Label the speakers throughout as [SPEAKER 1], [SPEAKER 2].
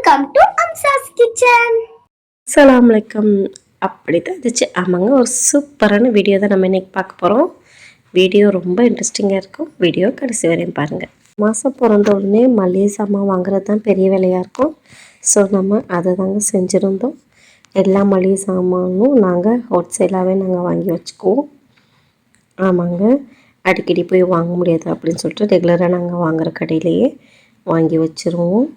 [SPEAKER 1] Welcome to அம்சாஸ் kitchen
[SPEAKER 2] அஸ்ஸலாமு வலைக்கம் அப்படி தான் இருந்துச்சு. ஆமாங்க ஒரு சூப்பரான வீடியோ தான் நம்ம இன்னைக்கு பார்க்க போகிறோம் வீடியோ ரொம்ப இன்ட்ரெஸ்டிங்காக இருக்கும். வீடியோ கடைசி வரையும் பாருங்கள் மாதம் பிறந்த உடனே மளிகை சாமான் வாங்குறது தான் பெரிய வேலையாக இருக்கும். ஸோ நம்ம அதை தாங்க செஞ்சுருந்தோம். எல்லா மளிகை சாமானும் நாங்கள் ஹோல்சேலாகவே நாங்கள் வாங்கி வச்சுக்குவோம். ஆமாங்க. அடிக்கடி போய் வாங்க முடியாது அப்படின்னு சொல்லிட்டு ரெகுலராக நாங்கள் வாங்குகிற கடையிலேயே வாங்கி வச்சுருவோம்.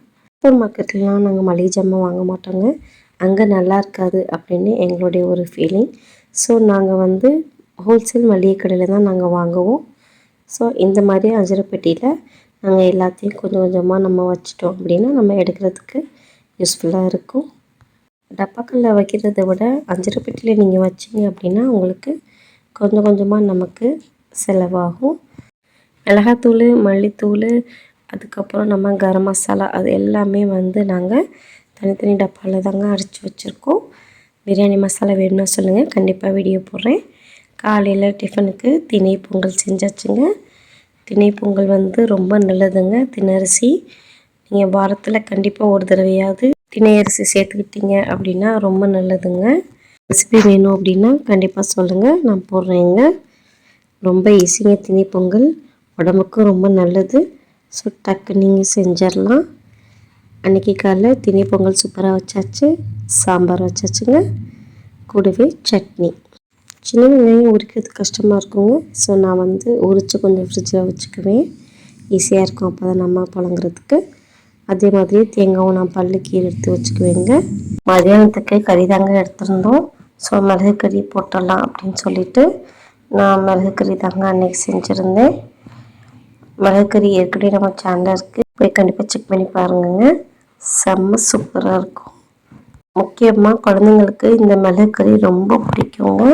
[SPEAKER 2] சூப்பர் மார்க்கெட்லாம் நாங்கள் மளிகை ஜாமான் வாங்க மாட்டோங்க. அங்கே நல்லா இருக்காது அப்படின்னு எங்களுடைய ஒரு ஃபீலிங் ஸோ நாங்கள் வந்து ஹோல்சேல் மளிகை கடையில் தான் நாங்கள் வாங்குவோம். ஸோ இந்த மாதிரி அஞ்சரைப்பெட்டியில் நாங்கள் எல்லாத்தையும் கொஞ்சம் கொஞ்சமாக நம்ம வச்சிட்டோம் அப்படின்னா நம்ம எடுக்கிறதுக்கு யூஸ்ஃபுல்லாக இருக்கும். டப்பாக்களில் வைக்கிறத விட அஞ்சரைப்பட்டியில் நீங்கள் வச்சிங்க அப்படின்னா உங்களுக்கு கொஞ்சம் கொஞ்சமாக நமக்கு செலவாகும். மிளகாத்தூள் மல்லித்தூள் அதுக்கப்புறம் நம்ம கரம் மசாலா அது எல்லாமே வந்து நாங்கள் தனித்தனி டப்பாவில் தாங்க அரைச்சி வச்சுருக்கோம். பிரியாணி மசாலா வேணும்னா சொல்லுங்கள் கண்டிப்பாக வீடியோ போடுறேன். காலையில் டிஃபனுக்கு திணை பொங்கல் செஞ்சாச்சுங்க. திணை பொங்கல் வந்து ரொம்ப நல்லதுங்க திணரிசி நீங்கள் வாரத்தில் கண்டிப்பாக ஒரு தடவையாவது திணை அரிசி சேர்த்துக்கிட்டீங்க அப்படின்னா ரொம்ப நல்லதுங்க. ரெசிபி வேணும் அப்படின்னா கண்டிப்பாக சொல்லுங்கள் நான் போடுறேங்க. ரொம்ப ஈஸிங்க திணை பொங்கல். உடம்புக்கும் ரொம்ப நல்லது. ஸோ டக்கு நீங்கள் செஞ்சிடலாம் அன்றைக்கி காலைல திணை பொங்கல் சூப்பராக வச்சாச்சு சாம்பார் வச்சாச்சுங்க. கூடவே சட்னி. சின்ன வெங்காயம் உரிக்கிறது கஷ்டமாக இருக்குங்க. ஸோ நான் வந்து உரித்து கொஞ்சம் ஃப்ரிட்ஜில் வச்சுக்குவேன். ஈஸியாக இருக்கும் அப்போ தான் நம்ம புழங்குறதுக்கு அதே மாதிரி தேங்காவும் நான் பல்லு கீரை எடுத்து வச்சுக்குவேங்க. மதியானத்துக்கு கறி தாங்க எடுத்திருந்தோம். ஸோ மிளகு கறி போட்டுடலாம் அப்படின்னு சொல்லிட்டு நான் மிளகு கறி தாங்க அன்றைக்கி செஞ்சுருந்தேன். மிளகுக்கறி கறி ஏற்கனவே நம்ம சேனலில் இருக்குது போய் கண்டிப்பாக செக் பண்ணி பாருங்கங்க. செம்ம சூப்பராக இருக்கும். முக்கியமாக குழந்தைங்களுக்கு இந்த மிளகு கறி ரொம்ப பிடிக்குங்க.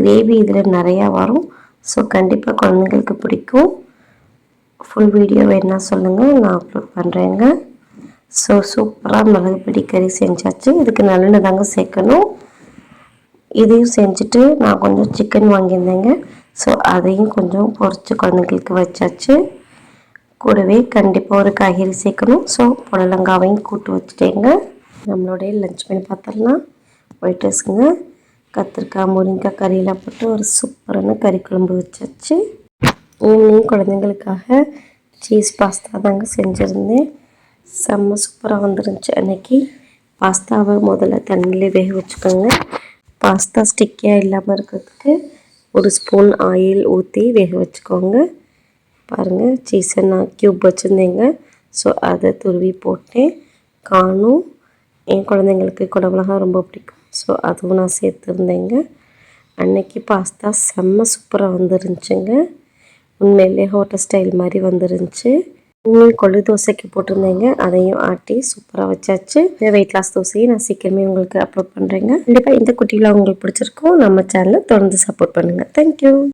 [SPEAKER 2] கிரேவி இதில் நிறையா வரும். ஸோ கண்டிப்பாக குழந்தைங்களுக்கு பிடிக்கும். ஃபுல் வீடியோ வேணால் சொல்லுங்கள் நான் அப்லோட் பண்ணுறேங்க ஸோ சூப்பராக மிளகு பிடி கறி செஞ்சாச்சு. இதுக்கு நல்லெண்ணெய் தாங்க சேர்க்கணும். இதையும் செஞ்சுட்டு நான் கொஞ்சம் சிக்கன் வாங்கியிருந்தேங்க. ஸோ அதையும் கொஞ்சம் பொறிச்சு குழந்தைங்களுக்கு வச்சாச்சு. கூடவே கண்டிப்பாக ஒரு காய்கறி சேர்க்கணும். ஸோ புடலங்காவையும் கூட்டு வச்சுட்டேங்க. நம்மளுடைய லஞ்ச் பண்ணி பார்த்துடலாம் ஒயிட் ரைஸுங்க கத்திரிக்காய் முருங்கைக்காய் கறியெல்லாம் போட்டு ஒரு சூப்பரான கறி குழம்பு வச்சாச்சு. ஈவினிங் குழந்தைங்களுக்காக சீஸ் பாஸ்தா தாங்க செஞ்சுருந்தேன். செம்ம சூப்பராக வந்துருந்துச்சு. அன்னைக்கு பாஸ்தாவை முதல்ல தண்ணியில் வேக வச்சுக்கோங்க. பாஸ்தா ஸ்டிக்கியாக இல்லாமல் இருக்கிறதுக்கு ஒரு ஸ்பூன் ஆயில் ஊற்றி வேக வச்சுக்கோங்க. பாருங்கள் சீஸை நான் க்யூப் வச்சுருந்தேங்க. ஸோ அதை துருவி போட்டேன் காணும். என் குழந்தைங்களுக்கு குடமிளகா ரொம்ப பிடிக்கும். ஸோ அதுவும் நான் சேர்த்துருந்தேங்க. அன்னைக்கு பாஸ்தா செம்ம சூப்பராக வந்துருந்துச்சுங்க. உண்மையிலே ஹோட்டல் ஸ்டைல் மாதிரி வந்துருந்துச்சு. கொள்ளு தோசைக்கு போட்டிருந்தேங்க. அதையும் ஆட்டி சூப்பராக வச்சாச்சு. இந்த வெயிட் லாஸ் தோசையை நான் சீக்கிரமே உங்களுக்கு அப்லோட் பண்ணுறேங்க கண்டிப்பாக இந்த குட்டியில் உங்களுக்கு பிடிச்சிருக்கும். நம்ம சேனலை தொடர்ந்து சப்போர்ட் பண்ணுங்கள் தேங்க்யூ